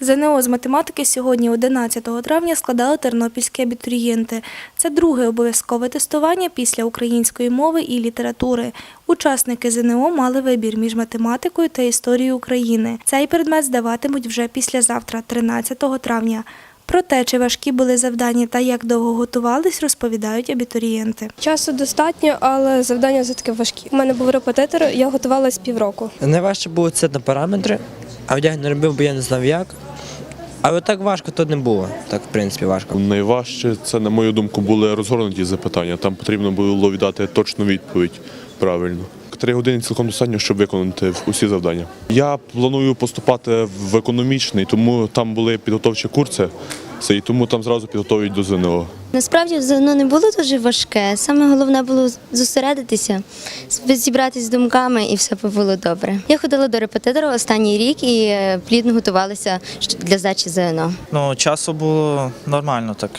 ЗНО з математики сьогодні, 11 травня, складали тернопільські абітурієнти. Це друге обов'язкове тестування після української мови і літератури. Учасники ЗНО мали вибір між математикою та історією України. Цей предмет здаватимуть вже післязавтра, 13 травня. Про те, чи важкі були завдання та як довго готувались, розповідають абітурієнти. Часу достатньо, але завдання все таки важкі. У мене був репетитор, я готувалась півроку. Найважче було це на параметри, а я не робив, бо я не знав як. Але так важко то не було. Так, в принципі, важко. Найважче це, на мою думку, були розгорнуті запитання. Там потрібно було віддати точну відповідь правильно. Три години цілком достатньо, щоб виконати усі завдання. Я планую поступати в економічний, тому там були підготовчі курси, і тому там зразу підготовлюють до ЗНО. Насправді воно не було дуже важке. Саме головне було зосередитися, зібратися з думками і все було добре. Я ходила до репетитора останній рік і е, плідно готувалася для здачі ЗНО. Ну, часу було нормально так.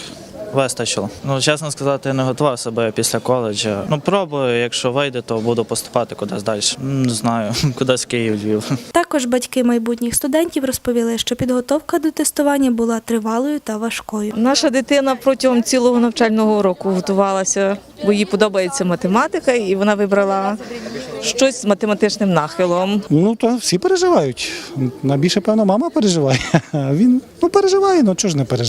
Вистачило. Ну, чесно сказати, я не готував себе після коледжа. Ну, пробую, якщо вийде, то буду поступати кудись далі. Не знаю, кудись Київ, Львів. Також батьки майбутніх студентів розповіли, що підготовка до тестування була тривалою та важкою. Наша дитина протягом цілого навчального року готувалася, бо їй подобається математика, і вона вибрала щось з математичним нахилом. Ну то всі переживають. Найбільше, певно, мама переживає. А він ну переживає, ну чого ж не переживає.